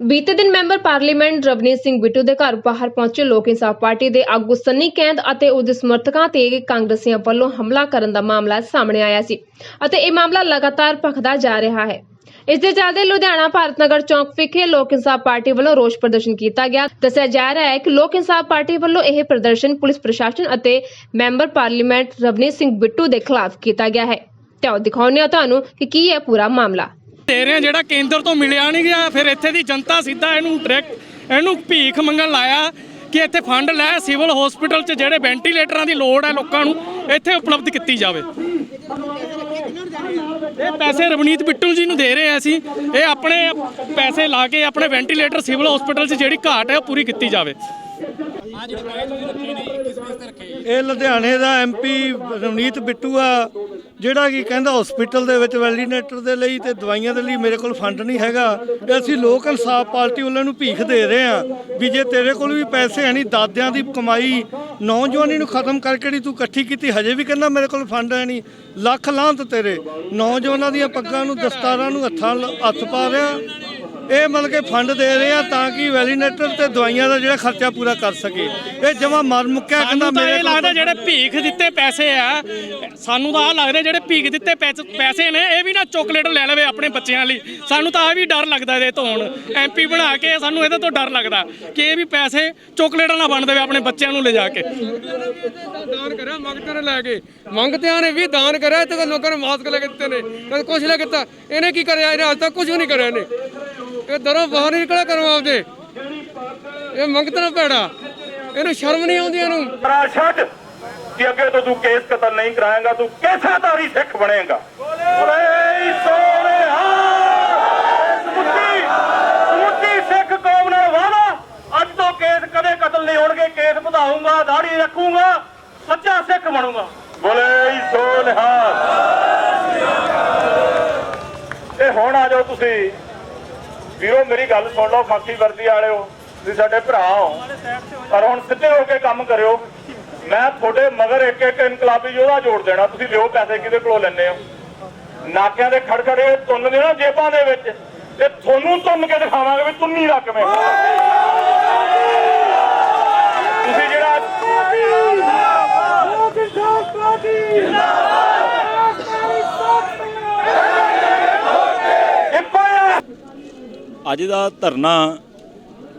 ਬੀਤੇ ਦਿਨ member parliament Ravneet Singh Bittu ਦੇ ਘਰ ਬਾਹਰ ਪਹੁੰਚੇ ਲੋਕ ਇਨਸਾਫ ਪਾਰਟੀ ਦੇ ਆਗੂ ਸੰਨੀ ਕੈਂਦ ਅਤੇ ਉਹਦੇ ਸਮਰਥਕਾਂ ਤੇ ਕਾਂਗਰਸੀਆਂ ਵੱਲੋਂ ਹਮਲਾ ਕਰਨ ਦਾ ਮਾਮਲਾ ਸਾਹਮਣੇ ਆਇਆ ਸੀ ਅਤੇ ਇਹ ਮਾਮਲਾ ਲਗਾਤਾਰ ਭਖਦਾ ਜਾ ਰਿਹਾ ਹੈ। ਇਸ ਦੇ ਚੱਲਦੇ ਲੁਧਿਆਣਾ ਭਾਰਤ ਨਗਰ ਚੌਂਕ ਵਿਖੇ ਲੋਕ ਇਨਸਾਫ ਪਾਰਟੀ ਵੱਲੋਂ ਰੋਸ ਪ੍ਰਦਰਸ਼ਨ ਕੀਤਾ ਗਿਆ। ਦੱਸਿਆ ਜਾ ਰਿਹਾ ਹੈ ਕਿ ਲੋਕ ਇਨਸਾਫ ਪਾਰਟੀ ਵੱਲੋਂ ਇਹ ਪ੍ਰਦਰਸ਼ਨ ਪੁਲਿਸ ਪ੍ਰਸ਼ਾਸਨ ਅਤੇ ਮੈਂਬਰ ਪਾਰਲੀਮੈਂਟ ਰਵਨੀਤ ਸਿੰਘ ਬਿੱਟੂ ਦੇ ਖਿਲਾਫ ਕੀਤਾ ਗਿਆ ਹੈ। ਤੇ ਆਓ ਦਿਖਾਉਂਦੇ ਹਾਂ ਤੁਹਾਨੂੰ ਕਿ ਕੀ ਹੈ ਪੂਰਾ ਮਾਮਲਾ। ਦੇ ਰਹੇ ਜਿਹੜਾ ਕੇਂਦਰ ਤੋਂ ਮਿਲਿਆ ਨਹੀਂ ਗਿਆ, ਫਿਰ ਇੱਥੇ ਦੀ ਜਨਤਾ ਸਿੱਧਾ ਇਹਨੂੰ ਡਾਇਰੈਕਟ ਇਹਨੂੰ ਭੀਖ ਮੰਗਣ ਲਾਇਆ ਕਿ ਇੱਥੇ ਫੰਡ ਲੈ, ਸਿਵਲ ਹਸਪੀਟਲ 'ਚ ਜਿਹੜੇ ਵੈਂਟੀਲੇਟਰਾਂ ਦੀ ਲੋੜ ਹੈ ਲੋਕਾਂ ਨੂੰ, ਇੱਥੇ ਉਪਲਬਧ ਕੀਤੀ ਜਾਵੇ। ਇਹ ਪੈਸੇ ਰਵਨੀਤ ਬਿੱਟੂ ਜੀ ਨੂੰ ਦੇ ਰਹੇ ਆ ਅਸੀਂ। ਇਹ ਆਪਣੇ ਪੈਸੇ ਲਾ ਕੇ ਆਪਣੇ ਵੈਂਟੀਲੇਟਰ ਸਿਵਲ ਹਸਪੀਟਲ 'ਚ ਜਿਹੜੀ ਘਾਟ ਹੈ ਉਹ ਪੂਰੀ ਕੀਤੀ ਜਾਵੇ। ਇਹ ਲੁਧਿਆਣੇ ਦਾ ਐਮਪੀ ਰਵਨੀਤ ਬਿੱਟੂ ਆ। ਜਿਹੜਾ ਕਿ ਕਹਿੰਦਾ ਹਸਪੀਟਲ ਦੇ ਵਿੱਚ ਵੈਲੀਨੇਟਰ ਦੇ ਲਈ ਤੇ ਦਵਾਈਆਂ ਦੇ ਲਈ ਮੇਰੇ ਕੋਲ ਫੰਡ ਨਹੀਂ ਹੈਗਾ। ਤੇ ਅਸੀਂ ਲੋਕ ਇਨਸਾਫ ਪਾਰਟੀ ਉਹਨਾਂ ਨੂੰ ਭੀਖ ਦੇ ਰਹੇ ਆ ਵੀ ਜੇ ਤੇਰੇ ਕੋਲ ਵੀ ਪੈਸੇ ਹੈ ਨਹੀਂ ਦਾਦਿਆਂ ਦੀ ਕਮਾਈ ਨੌਜਵਾਨੀ ਨੂੰ ਖਤਮ ਕਰਕੇ ਜਿਹੜੀ ਤੂੰ ਇਕੱਠੀ ਕੀਤੀ, ਹਜੇ ਵੀ ਕਹਿੰਦਾ ਮੇਰੇ ਕੋਲ ਫੰਡ ਹੈ ਨਹੀਂ ਲੱਖ ਲਾਂਤ ਤੇਰੇ। ਨੌਜਵਾਨਾਂ ਦੀਆਂ ਪੱਗਾਂ ਨੂੰ, ਦਸਤਾਰਾਂ ਨੂੰ ਹੱਥਾਂ ਲ- ਹੱਥ ਪਾ ਰਿਹਾ। ਇਹ ਮਤਲਬ ਕਿ ਫੰਡ ਦੇ ਰਹੇ ਆ ਤਾਂ ਕਿ ਵੈਲੀਨੇਟਰ ਤੇ ਦਵਾਈਆਂ ਦਾ ਜਿਹੜਾ ਖਰਚਾ ਪੂਰਾ ਕਰ ਸਕੇ। ਇਹ ਜਮਾ ਮਰ ਮੁੱਕਿਆ ਕਹਿੰਦਾ ਮੇਰੇ ਇਹ ਕੋਲ ਲੱਗਦਾ ਜਿਹੜੇ ਭੀਖ ਦਿੱਤੇ ਪੈਸੇ ਆ ਸਾਨੂੰ ਤਾਂ ਆ ਲੱਗਦਾ ਜਿਹੜੇ ਭੀਖ ਦਿੱਤੇ ਪੈਸ- ਪੈਸੇ ਨੇ ਇਹ ਵੀ ਨਾ ਚੋਕਲੇਟ ਲੈ ਲਵੇ ਆਪਣੇ ਬੱਚਿਆਂ ਲਈ। ਸਾਨੂੰ ਤਾਂ ਆ ਵੀ ਡਰ ਲੱਗਦਾ ਇਹਦੇ ਤੋਂ ਹੁਣ। ਐਮਪੀ ਬਣਾ ਕੇ ਸਾਨੂੰ ਇਹਦੇ ਤੋਂ ਡਰ ਲੱਗਦਾ ਕਿ ਇਹ ਵੀ ਪੈਸੇ ਚੋਕਲੇਟਾਂ ਨਾਲ ਬਣ ਦੇਵੇ ਆਪਣੇ ਬੱਚਿਆਂ ਨੂੰ ਲਿਜਾ ਕੇ। ਦਾਨ ਕਰਿਆ ਮੰਗਤੇ ਨੇ ਲੈ ਕੇ। ਮੰਗਤਿਆਂ ਨੇ ਵੀ ਦਾਨ ਕਰਿਆ ਤੇ ਲੋਕਾਂ ਨੇ ਮਾਸਕ ਲੈ ਕੇ ਦਿੱਤੇ ਨੇ। ਕੁਛ ਲੈ ਕੇ ਦਿੱਤਾ ਇਹਨੇ ਕੀ ਕਰਿਆ? ਇਹਨੇ ਅੱਜ ਤੱਕ ਕੁਝ ਵੀ ਨਹੀਂ ਕਰਿਆ ਇਹਨੇ। ਇਹ ਦਰੋਂ ਬਾਹਰ ਨਹੀਂ ਨਿਕਲਿਆ ਕਰੋ ਆਪਦੇ। ਇਹ ਮੰਗਤੇ ਨਾ ਇਹਨੂੰ ਸ਼ਰਮ ਨਹੀਂ ਆਉਂਦੀ ਇਹਨੂੰ। ਛੱਡ ਕਿ ਅੱਗੇ ਤੋਂ ਤੂੰ ਕੇਸ ਕਤਲ ਨਹੀਂ ਕਰਾਏਗਾ, ਤੂੰ ਕੇਸਾਧਾਰੀ ਸਿੱਖ ਬਣੇਗਾ? ਬੋਲੇ ਸੋਹਣਿਆ ਸਮੁੱਚੀ ਸਮੁੱਚੀ ਸਿੱਖ ਕੌਮ ਨਾਲ ਵਾਦਾ ਅੱਜ ਤੋਂ ਕੇਸ ਕਦੇ ਕਤਲ ਨਹੀਂ ਹੋਣਗੇ, ਕੇਸ ਵਧਾਉਂਗਾ ਦਾੜੀ ਰੱਖੂੰਗਾ, ਸੱਚਾ ਸਿੱਖ ਬਣੂਗਾ। ਬੋਲੇ ਸੋਹਣਿਆ ਇਹ ਹੁਣ ਆ ਜਾਓ ਤੁਸੀਂ। ਵੀਰੋ, ਮੇਰੀ ਗੱਲ ਸੁਣ ਲਓ ਖਾਕੀ ਵਰਦੀ ਵਾਲਿਓ, ਤੁਸੀਂ ਸਾਡੇ ਭਰਾ ਹੋ। ਪਰ ਹੁਣ ਸਿੱਧੇ ਹੋ ਕੇ ਕੰਮ ਕਰਿਓ। ਮੈਂ ਤੁਹਾਡੇ ਮਗਰ ਇੱਕ ਇੱਕ ਇਨਕਲਾਬੀ ਯੋਧਾ ਜੋੜ ਦੇਣਾ। ਤੁਸੀਂ ਲਿਓ ਪੈਸੇ, ਕਿਹਦੇ ਕੋਲੋਂ ਲੈਣੇ ਹੋ? ਨਾਕਿਆਂ ਦੇ ਖੜਖੜੇ ਤੁੰਨ ਦੇ ਨਾ ਜੇਬਾਂ ਦੇ ਵਿੱਚ। ਤੇ ਤੁਹਾਨੂੰ ਤੁੰਨ ਕੇ ਦਿਖਾਵਾਂਗੇ ਵੀ ਤੁੰਨੀ ਦਾ ਕਿਵੇਂ ਤੁਸੀਂ ਜਿਹੜਾ ਇੱਕੋ ਹੀ ਆ ਅੱਜ ਦਾ ਧਰਨਾ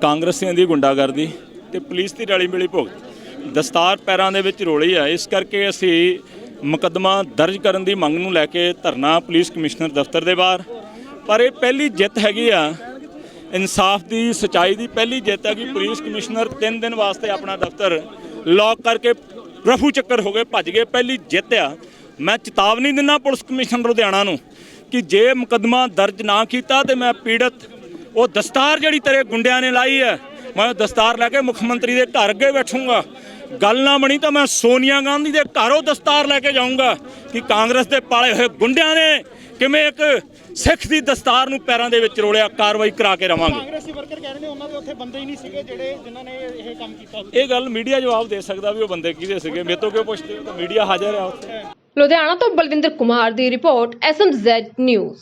ਕਾਂਗਰਸੀਆਂ ਦੀ ਗੁੰਡਾਗਰਦੀ ਤੇ ਪੁਲਿਸ ਦੀ ਰਲੀ ਮਿਲੀ ਭੁਗਤ। ਦਸਤਾਰ ਪੈਰਾਂ ਦੇ ਵਿੱਚ ਰੋਲੀ ਆ। ਇਸ ਕਰਕੇ ਅਸੀਂ ਮੁਕੱਦਮਾ ਦਰਜ ਕਰਨ ਦੀ ਮੰਗ ਨੂੰ ਲੈ ਕੇ ਧਰਨਾ ਪੁਲਿਸ ਕਮਿਸ਼ਨਰ ਦਫ਼ਤਰ ਦੇ ਬਾਹਰ। ਪਰ ਇਹ ਪਹਿਲੀ ਜਿੱਤ ਹੈਗੀ ਆ। ਇਨਸਾਫ ਦੀ, ਸਚਾਈ ਦੀ ਪਹਿਲੀ ਜਿੱਤ ਹੈ ਕਿ ਪੁਲਿਸ ਕਮਿਸ਼ਨਰ 3 ਦਿਨ ਵਾਸਤੇ ਆਪਣਾ ਦਫ਼ਤਰ ਲੌਕ ਕਰਕੇ ਰਫੂ ਚੱਕਰ ਹੋ ਗਏ, ਭੱਜ ਗਏ। ਪਹਿਲੀ ਜਿੱਤ ਆ। ਮੈਂ ਚੇਤਾਵਨੀ ਦਿੰਦਾ ਪੁਲਿਸ ਕਮਿਸ਼ਨਰ ਲੁਧਿਆਣਾ ਨੂੰ ਕਿ ਜੇ ਮੁਕੱਦਮਾ ਦਰਜ ਨਾ ਕੀਤਾ ਤੇ ਮੈਂ ਪੀੜਤ ਉਹ ਦਸਤਾਰ ਜਿਹੜੀ ਤੇਰੇ ਗੁੰਡਿਆਂ ਨੇ ਲਾਈ ਹੈ ਮੈਂ ਉਹ ਦਸਤਾਰ ਲੈ ਕੇ ਮੁੱਖ ਮੰਤਰੀ ਦੇ ਘਰ ਅੱਗੇ ਬੈਠੂੰਗਾ। ਗੱਲ ਨਾ ਬਣੀ ਤਾਂ ਮੈਂ ਸੋਨੀਆ ਗਾਂਧੀ ਦੇ ਘਰੋਂ ਦਸਤਾਰ ਲੈ ਕੇ ਜਾਊਂਗਾ ਕਿ ਕਾਂਗਰਸ ਦੇ ਪਾਲੇ ਹੋਏ ਗੁੰਡਿਆਂ ਨੇ ਕਿਵੇਂ ਇੱਕ ਸਿੱਖ ਦੀ ਦਸਤਾਰ ਨੂੰ ਪੈਰਾਂ ਦੇ ਵਿੱਚ ਰੋਲਿਆ ਕਾਰਵਾਈ ਕਰਾ ਕੇ ਰਵਾਂਗੇ। ਕਾਂਗਰਸੀ ਵਰਕਰ ਕਹਿ ਰਹੇ ਨੇ ਉਹਨਾਂ ਦੇ ਉੱਥੇ ਬੰਦੇ ਹੀ ਨਹੀਂ ਸੀਗੇ ਜਿਹੜੇ ਜਿਨ੍ਹਾਂ ਨੇ ਇਹ ਕੰਮ ਕੀਤਾ ਇਹ ਗੱਲ ਮੀਡੀਆ ਜਵਾਬ ਦੇ ਸਕਦਾ ਵੀ ਉਹ ਬੰਦੇ ਕਿਹਦੇ ਸੀਗੇ ਮੇਰੇ ਤੋਂ ਕਿਉਂ ਪੁੱਛਦੇ ਹੋ? ਤਾਂ ਮੀਡੀਆ ਹਾਜ਼ਰ ਆ ਉੱਥੇ। ਲੁਧਿਆਣਾ ਤੋਂ ਬਲਵਿੰਦਰ ਕੁਮਾਰ ਦੀ ਰਿਪੋਰਟ ਐਸਐਮਜ਼ੈਡ ਨਿਊਜ਼